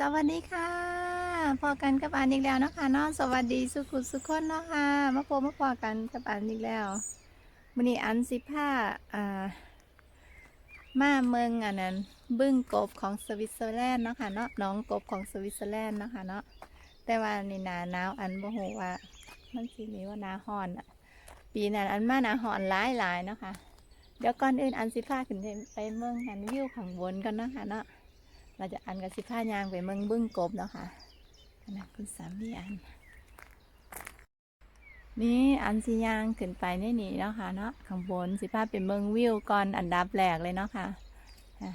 สวัสดีค่ะพอกันกับอันอีกแล้วเนาะคะเนาะสวัสดีสุขุสุขคนเนาะค่ะมาพบมาพอกันกับอันอีกแล้ววันนี้อันสิผ้าอ่ามาเมืองอันนั้น บึ้งกบของสวิตเซอร์แลนด์เนาะค่ะเนาะน้องกบของสวิตเซอร์แลนด์เนาะค่ะเนาะแต่ว่าในหนาหนาวอันบ่ฮู้ว่ามันสิมีว่าหนาฮอนอะปีนั้นอันมาหนาฮอนหลายหลายๆเนาะค่ะเดี๋ยวก่อนอื่นอันสิผ้าขึ้นไปเมืองหันวิวข้างบนกันเนาะค่ะเนาะ เราจะอันกับสิผ้ายางไปเมืองบึ้งกบเนาะค่ะอันนะคุณสามีอัน นี่อันสิยางขึ้นไปนี่นี่เนาะค่ะเนาะข้างบนสิผ้าเป็นเมืองวิวก่อนอันดับแรกเลยเนาะค่ะอะ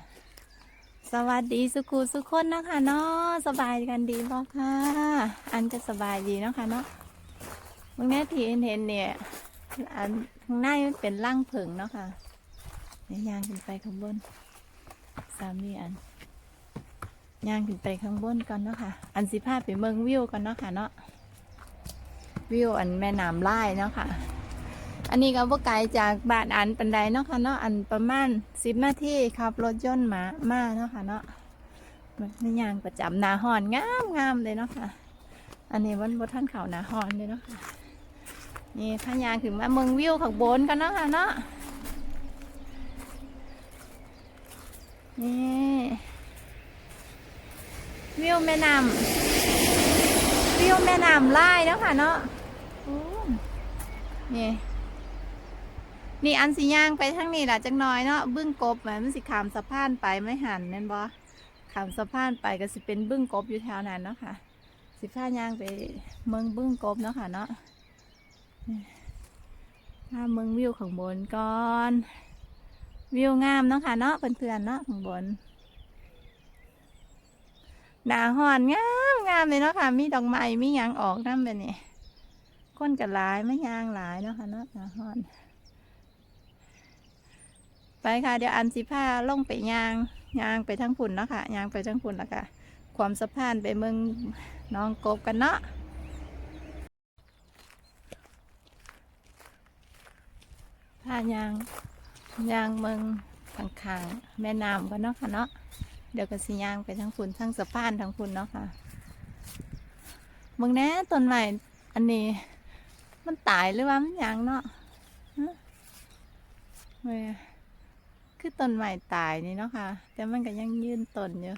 สวัสดีสุขุสุขคนเนาะคะเนาะสบายกันดีบ่ค่ะ อันจะสบายดีเนาะค่ะเนาะเมื่อนี้ที่เห็นเนี่ย อันข้างในมันเป็นร่างผึ่งเนาะค่ะเนี่ยยางขึ้นไปข้างบนสามีอัน ย่างขึ้นไปข้างบนก่อนเนาะค่ะ อันสิพาไปเมืองวิวก่อนเนาะค่ะเนาะ วิวอันแม่น้ำลายเนาะค่ะ อันนี้ก็บ่ไกลจากบ้านอันปันไดเนาะค่ะเนาะ อันประมาณสิบนาทีขับรถยนต์มามาเนาะค่ะเนาะมันย่างประจำหนาหอนงามงามเลยเนาะค่ะ อันนี้วันบนท่านเขาหนาหอนเลยเนาะค่ะ นี่พายางถึงมาเมืองวิวข้างบนกันเนาะค่ะเนาะ นี่ วิวแม่น้ำวิวแม่น้ำไล่เนาะค่ะเนาะนี่นี่อันสิย่างไปทางนี้ล่ะจักน้อยเนาะบึ้งกบแหมมันสิขามสะพานไปไม่หันนั่นบ่ขามสะพานไปก็สิเป็นบึ้งกบอยู่แถวนั้นเนาะค่ะ สิพาย่างไปเมืองบึ้งกบเนาะค่ะเนาะพาเมืองวิวข้างบนก่อน วิวงามเนาะค่ะเนาะเพื่อนๆเนาะข้างบน หนาหอนงามงามเลยเนาะค่ะ มีดอกไม้มียางออกน้ำแบบนี้ก้นกับลายไม่ยางหลายเนาะค่ะเนาะหนาหอน ไปค่ะ เดี๋ยวอันสิผ้าลงไปยางยางไปทั้งฝุ่นเนาะค่ะยางไปทั้งฝุ่นแล้วค่ะ ความสะพานไปเมืองน้องกบกันเนาะผ้ายางยางเมืองข้างๆแม่น้ำกันเนาะค่ะเนาะ เดี๋ยวก็สิย่างไปทั้งฝุ่นทั้งสะพานทั้งฝุ่นเนาะค่ะมึงแน่ต้นใหม่อันนี้ มันตายหรือว่ามันยังเนาะฮะเว้ยคือต้นใหม่ตายนี่เนาะค่ะ แต่มันก็ยังยืนต้นอยู่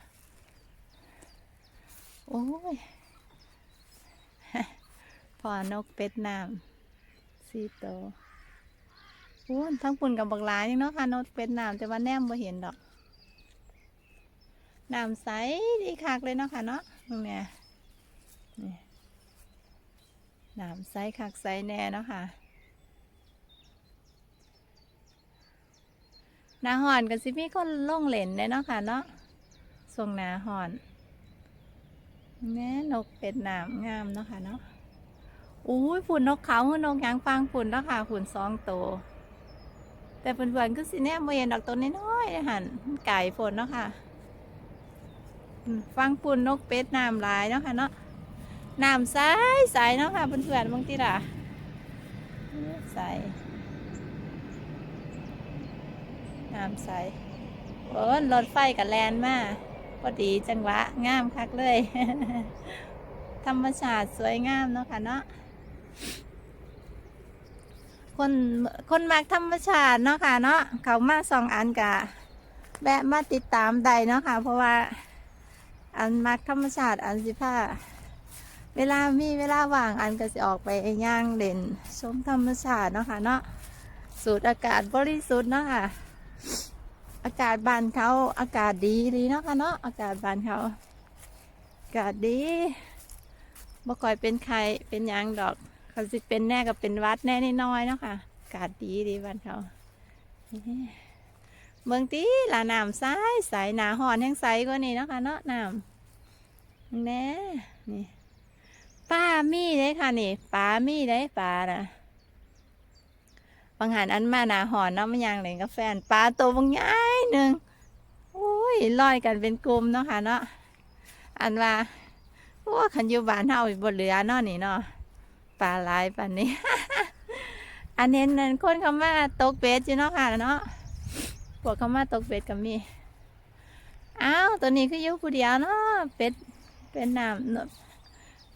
โอ้ย พอนกเป็ดน้ำสี่ตัวโอ้ทั้งปุ่นกับบักลายนี่เนาะค่ะนกเป็ดน้ำแต่ว่าแนมบ่เห็นดอก น้ำใสดีคักเลยเนาะค่ะเนาะตรงเนี้ยนี่น้ำใสคักใสแน่เนาะค่ะหนาหอนกันสิมีคนล่องเล่นเลยเนาะค่ะเนาะส่งหนาหอนแม่นกเป็ดหน้ำงามเนาะค่ะเนาะอุ้ยฝุ่นนกเขาคือนกยางฟางฝุ่นเนาะค่ะฝุ่นสองตัวแต่เพื่อนๆก็สิแน่บ่เห็นดอกตัวน้อยๆหันมันไก่ฝุ่นเนาะค่ะ ฟังปุ่นนกเป็ดน้ำลายเนาะค่ะเนาะน้ำใสใสเนาะค่ะเพื่อนๆบางทีล่ะใสน้ำใสโอ้รถไฟกับแลนมาพอดีจังหวะงามคักเลย ธรรมชาติสวยงามเนาะค่ะเนาะคนคนมักธรรมชาติเนาะค่ะเนาะเขามาสองอันกะแวะมาติดตามใดเนาะค่ะ เพราะว่า อันมักธรรมชาติอันสิผ้าเวลามีเวลาว่างอันก็จะออกไปย่างเด่นชมธรรมชาติเนาะค่ะเนาะสูดอากาศบริสุทธิ์เนาะค่ะอากาศบ้านเขาอากาศดีดีเนาะค่ะเนาะอากาศบ้านเขาอากาศดีบ่ค่อยเป็นไข้เป็นยังดอกเขาสิเป็นแน่ก็เป็นวัดแน่นิดน้อยเนาะค่ะอากาศดีดีบ้านเขา เมืองตีละน้ำใสใสหนาหอนแห้งใสกว่านี้นะคะเนาะน้ำแน่นี่ป้ามีเด้ค่ะนี่ปลามีได้ปลานะบางหันอันมาหนาหอนเนาะมันยังเล่นกับแฟนปลาโตวบางย้ายหนึ่งโอ้ยลอยกันเป็นกลุ่มเนาะค่ะเนาะอันว่าโอ้ขันอยู่บ้านเฮาบนเรือเนาะนี่เนาะปลาหลายปานนี้ อันเน้นนั่นคนเขามาตกเบ็ดอยู่เนาะค่ะเนาะ พวกเขามาตกเป็ดกับมีอ้าวตัวนี้คืออยู่ผู้เดียวเนาะเป็ดเป็นน้ำนก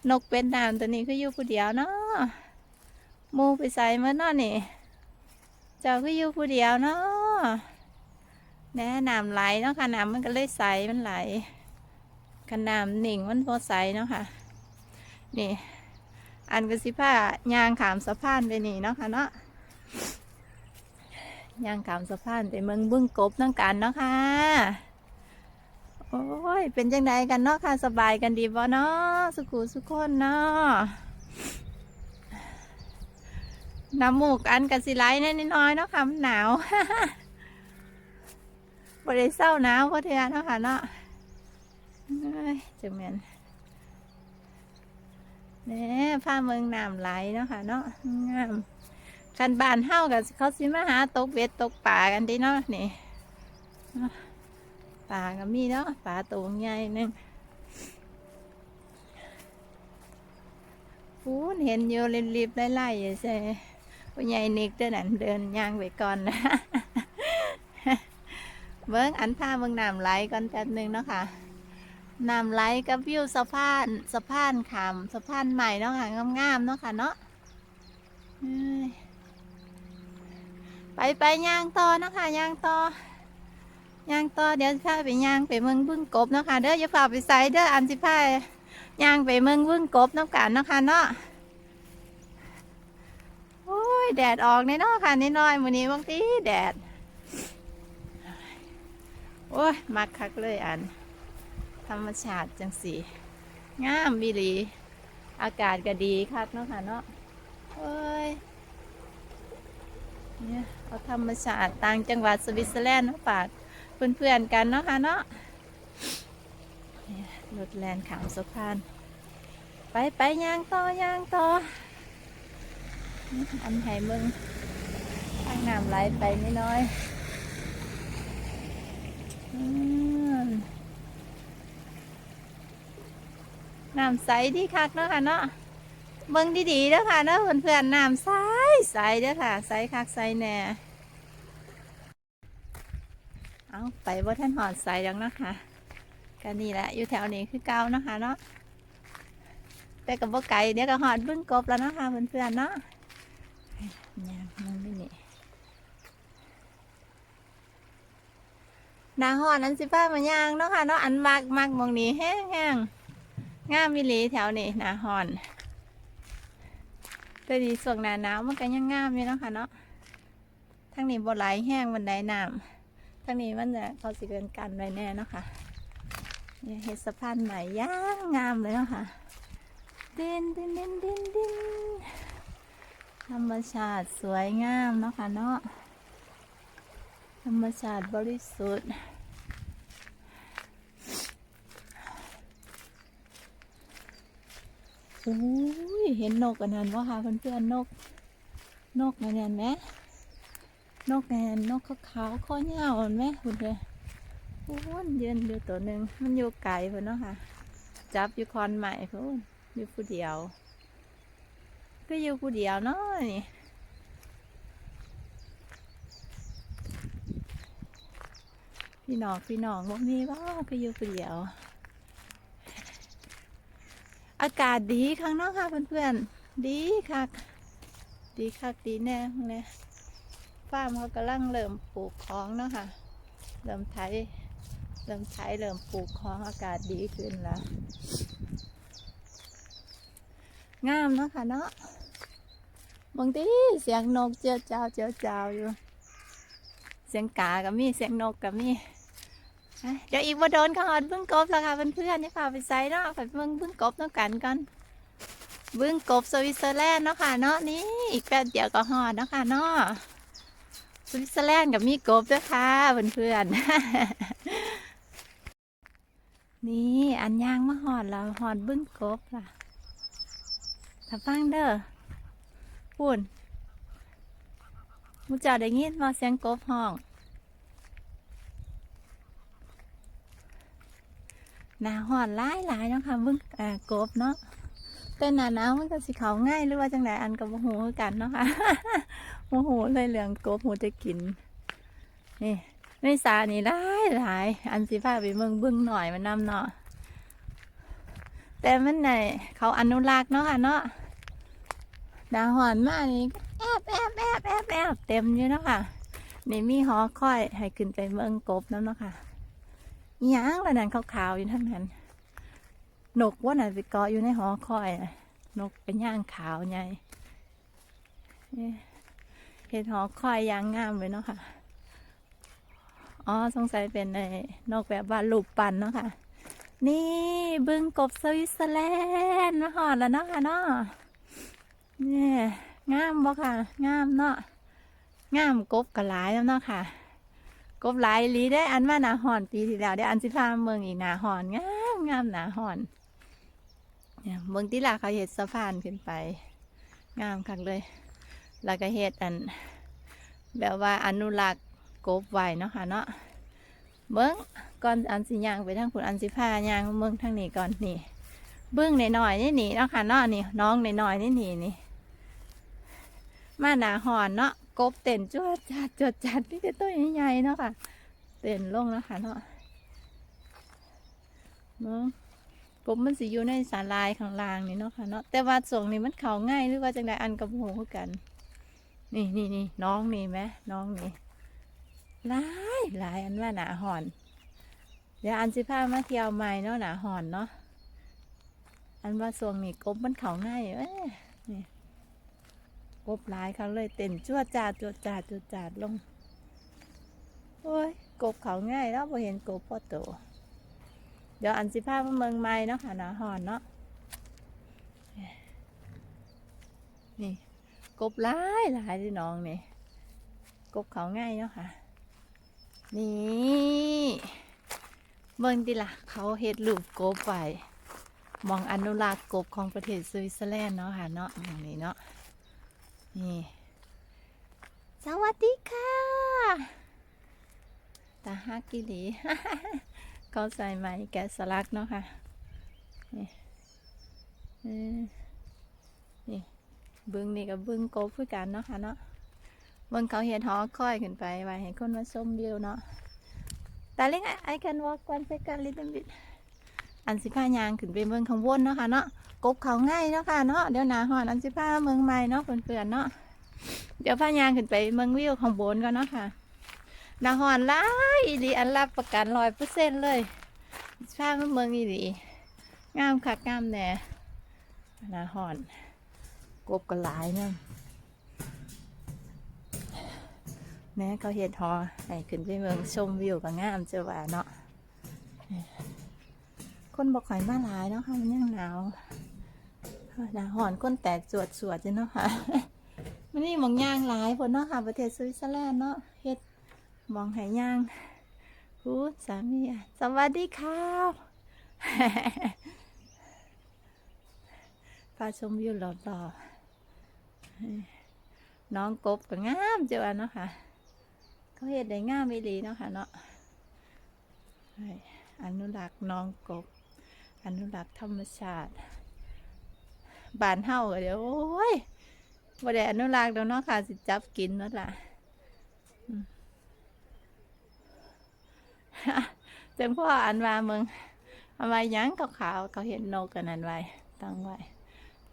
นกเป็นน้ำตัวนี้คืออยู่ผู้เดียวเนาะมูไปใส่เมื่อนาะนี่ เจ้าคืออยู่ผู้เดียวเนาะแน่น้ำไหลเนาะค่ะน้ำมันก็เลยใสมันไหลกันน้ำหนิ่งมันพอใสเนาะค่ะ นี่ อันกสิผ้ายางขามสะพานไปนี่เนาะค่ะเนาะ ย่างขามสะพานไปเมืองบึ้งกบน้งกันเนาะค่ะ โอ้ย เป็นจังไดกันเนาะค่ะ สบายกันดีบ่เนาะสุขุสุขคนเนาะน้ำมูกอันกันสิไลแน่น้อยเนาะค่ะมันหนาวบ่ได้เศร้าหนาวเพราะเทือเนาะค่ะเนาะจังแม่นแหน่ผ้าเมืองน้ำไหลเนาะค่ะเนาะงาม คันบ้านเฮากันเขาสิมาหาตกเบ็ดตกป่ากันดีเนาะนี่ปลาก็มีเนาะปลาตัวใหญ่หนึงฟูนเห็นอยู่รีบๆไล่ๆอยู่ใช่ผู้ใหญ่นิกเดินอันเดินย่างไปก่อนนะเบิ้งอันท่าเบิ้งน้ำไหลก่อนแป๊บหนึงเนาะค่ะน้ำไหลกับวิวสะพานสะพานขามสะพานใหม่เนาะค่ะงามๆเนาะค่ะเนาะ ไปไปย่างต่อนะคะย่างต่อย่างต่อเดี๋ยวพาไปย่างไปเมืองบึ้งกบเนาะค่ะเด้ออย่าฝ่าไปใส่เด้ออันสิพาย่างไปเมืองบึ้งกบน้ำกันเนาะค่ะเนาะโอ้ยแดดออกแน่เนาะค่ะนิดหน่อยมื้อนี้บางทีแดดโอ้ยมักคักเลยอัน ธรรมชาติจังสีงามบิลี อากาศก็ดีคักเนาะค่ะเนาะโอ้ยเนี่ย เอาธรรมชาติต่างจังหวัดสวิตเซอร์แลนด์เนาะฝากเพื่อนๆกันเนาะค่ะเนาะนี่ยรถแลนขามสะพาน ไปไปย่างต่อย่างต่ออันไห้มึงทางน้ำไหลไปไม่น้อยน้ำใสดีคักเนาะค่ะเนาะเบิ่งดีๆเด้อค่ะเนาะเพื่อนๆน้ำใสใสเด้อค่ะ ใสคักใสแน่ เอาไปว่ท่านหอดใส่ยังเนาะคะกันนี่แหละอยู่แถวนี้คือเก่าเนาะคะเนาะแต่กับบ่ไก่เดี๋ยวก็หอดบึ้งกบแล้วเนาะคะเพื่อนๆเนาะเนี่ยมันไม่นี่นาหอดนั้นสิป้ามันยางเนาะค่ะเนาะอันมากมากมองนี้แห้งแห้งงามมิลีแถวนี้นาหอนแต่ดีส่วงหนาหนาวมันก็ยังงามอยู่เนาะค่ะเนาะทั้งนี้บ่ไหลแห้งบันไดน้ำ ทางนี้มันจะเขาสิเกินกันไว้แน่นะคะเนี่ยเห็ดสะพานใหม่ย่างงามเลยนะค่ะเด่นเด่นเด่นเด่นเด่นธรรมชาติสวยงามเนาะค่ะเนาะธรรมชาติบริสุทธิ์โอ้ยเห็นนกอันนั้นว่าค่ะเพื่อนๆนก นกอันนั้นไหม นกแนนนกขาวๆข้อเหี่ยวเห็นไหมคุณเลยโอ้ยยืนอยู่ตัวหนึ่งมันอยู่ไกลเพื่นเนาะค่ะ จับอยู่คอนใหม่เพื่นอยู่ผู้เดียว ก็อยู่ผู้เดียวเนาะนี่พี่น้องพี่น้องพวกนี้ว่าก็อยู่ผู้เดียว อากาศดีข้างนอกค่ะเพื่อนๆดีคักดีคักดีแน่พวกนี้ฟาร์มเขากำลังเริ่มปลูกของเนาะค่ะ เริ่มไถเริ่มไถเริ่มปลูกของอากาศดีขึ้นแล้ว งามเนาะค่ะเนาะบางทีเสียงนกเจียวเจ้าเจียวเจ้าอยู่ เสียงกากับมีเสียงนกกับมีอะเดี๋ยวอีกว่าโดนก็หอดบึ้งกบแล้วค่ะเพื่อนๆนี่ค่ะไปใส่เนาะไปเบิ่งบึ้งกบน้ำกันก่อนบึ้งกบสวิตเซอร์แลนด์เนาะค่ะเนาะนี่อีกแป๊บเดียวก็หอดเนาะค่ะเนาะ วิตเซอร์แลนด์กับมีกบด้วยค่ะเพื่อนๆ นี่อันยางมาหอดเราหอดบึ้งกบล่ะถ้าฟังเด้อพูนมูจ้าได้ยินมาเสียงกบห้องหนาหอดหลายหลายๆเนาะค่ะบึ้งเอ่อกบเนาะ แต่หนาหนาวมันก็สิเขาง่ายหรือว่าจังไดอันกับโมโหคือกันเนาะค่ะโมโหเลยเหลืองกบหูจะกิน นี่ในสานี่หลายหลาย อันสิพาไปเมืองบึ้งหน่อยมันนำเนาะแต่มันไหนเขาอนุรักษ์เนาะค่ะเนาะดาวหอนมากนี่แอบแอบแอบแอบแอบเต็มอยู่เนาะค่ะนี่มีหอคอยให้ขึ้นไปเมืองกบแล้วเนาะค่ะยังละนันขาวๆอยู่ทั้งนั้น นกว่าน่ะไปเกาะอยู่ในหอคอยน่ะนกเป็นย่างขาวใหญ่เห็ดหอคอยยางงามเลยเนาะค่ะ อ๋อสงสัยเป็นในนกแบบว่าลูกปันเนาะค่ะ นี่บึงกบสวิตเซอร์แลนด์มาหอดแล้วเนาะค่ะเนาะนี่งามบ่ค่ะ งามเนาะงามกบกระหลายแล้วเนาะค่ะ กบหลายลีได้อันว่าหนาหอนปีที่แล้วได้อันสิพาเมืองอีกหนาหอนงามงามหนาหอน เนี่ยเมืองที่ลาเขาเห็ดสะพานขึ้นไป งามคักเลย แล้วก็เห็ดอัน แบบว่าอนุรักษ์กบไว้เนาะค่ะเนาะเบิ้งก่อนอันสิยางไปทางคุณอันสิพายางเมืองทางนี้ก่อนนี่เบิ้งหน่อยๆนี่นี่เนาะค่ะเนาะนี่น้องหน่อยๆนี่นี่นี่มาหนาหอนเนาะกบเต้นจวดจัดจวดจัดนี่จะตัวใหญ่ๆเนาะค่ะเต้นลงแล้วค่ะเนาะเบิ้ง กบมันสิอยู่ในสาลายข้างล่างนี่เนาะค่ะเนาะแต่ว่าส่งนี่มันเข่าง่ายหรือว่าจังไดอันกับหูกัน นี่นี่นี่น้องนี่ไหมน้องนี่หลายหลายอันว่าหนาหอน เดี๋ยวอันสิพามาเที่ยวใหม่เนาะหนาหอนเนาะอันว่าส่วงนี่กบมันเข่าง่ายเอ้ยนี่กบหลายเขาเลยเต้นจวดจาดจวดจาดจวดจาดลงโอ้ยกบเขาง่ายแล้วพอเห็นกบพ่อโต เดี๋ยวอันสิพามาเมืองใหม่เนาะค่ะหนาหอนเนาะนี่ กบหลายหลายที่น้องนี่กบเขาง่ายเนาะค่ะ นี่เบิ่งดิล่ะ เขาเฮ็ดรูปกบไว้มองอนุรักษ์กบของประเทศสวิตเซอร์แลนด์เนาะค่ะเนาะมองนี้เนาะนี่สวัสดีค่ะตาฮักกิลี ก็ใส่ไหมแกะสลักเนาะค่ะ นี่นี่เบิ้งนี่กับเบิ้งกบคือกันเนาะค่ะเนาะเบิ้งเขาเห็นหอค่อยขึ้นไปไว้ให้คนมาชมวิวเนาะ Darling I, I can walk one second little bit อันสิพายางขึ้นไปเมืองข้างบนเนาะค่ะเนาะกบเขาง่ายเนาะค่ะเนาะเดี๋ยวหนาหอนอันสิพาเมืองใหม่เนาะเพื่อนๆเนาะเดี๋ยวพายางขึ้นไปเมืองวิวข้างบนก่อนเนาะค่ะ นาหอนหลายอีหลีอันรับประกันร้อยเปอร์เซ็นต์เลยพามาเมืองอีหลีงามคักงามแน่นาหอน กบก็หลายเนี่ยแม่เขาเห็ดหอให้ขึ้นไปเมืองชมวิวก็งามเจ้าว่าเนาะคนบอกข่อยมาหลายเนาะค่ะมันยังหนาวหนาหอนก้นแตกสวดสวดจ้ะเนาะค่ะมันนี่หมองย่างหลายผลเนาะค่ะประเทศสวิตเซอร์แลนด์เนาะเฮ็ด มองหายย่างคูสามีสวัสดีครับพาชมวิวรอบๆน้องกบก็งามเจ้าเนาะค่ะเขาเฮ็ดได้งามไม่ดีเนาะค่ะเนาะอนุรักษ์น้องกบ อนุรักษ์ธรรมชาติบานเฮาเดี๋ยวโอ้ยบ่ได้อนุรักษ์แล้วเนาะค่ะ สิจับกินนั่นล่ะอืม จังพ่ออันว่าเมืองเอาไว้ยังขาวๆเขาเห็นนกกันนั่นไว้ตั้งไว้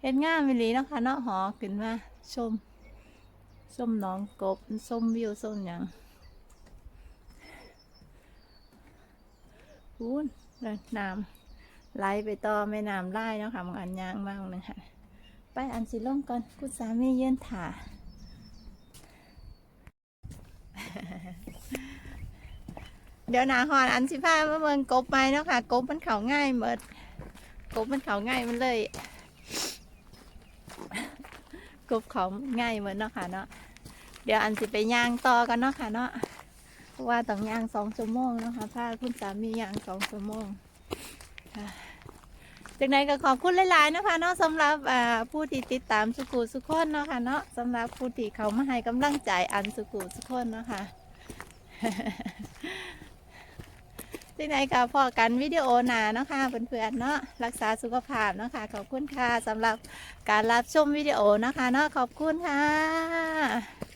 เห็นงามอีหลีเนาะค่ะเนาะหอขึ้นมาชมชมน้องกบชมวิวชมหยังพูนน้ำไหลไปต่อแม่น้ำไล่เนาะค่ะบางอันยางมากเลยค่ะ ไปอันสิลงก่อนคุณสามีเยืนถ่า เดี๋ยวหนาหอนอันสิพามาเมืองกบไปเนาะค่ะ กบมันเขาง่ายเมิดกบมันเขาง่ายมันเลย กบเขาง่ายเหมือนเนาะค่ะเนาะเดี๋ยวอันสิไปย่างต่อกันเนาะค่ะเนาะเพราะว่าต้องย่างสองชั่วโมงเนาะค่ะพาคุณสามีย่างสองชั่วโมงจากนั้นก็ขอบคุณหลายๆนะคะเนาะสำหรับผู้ที่ติดตามสุกูสุขคนเนาะค่ะเนาะสำหรับผู้ที่เขามาให้กำลังใจอันสุกูสุขคนเนาะค่ะ ที่ไหนค่ะพอกันวิดีโอหนาเนาะค่ะเพื่อนๆเนาะรักษาสุขภาพเนาะค่ะขอบคุณค่ะสำหรับการรับชมวิดีโอนะคะเนาะขอบคุณค่ะ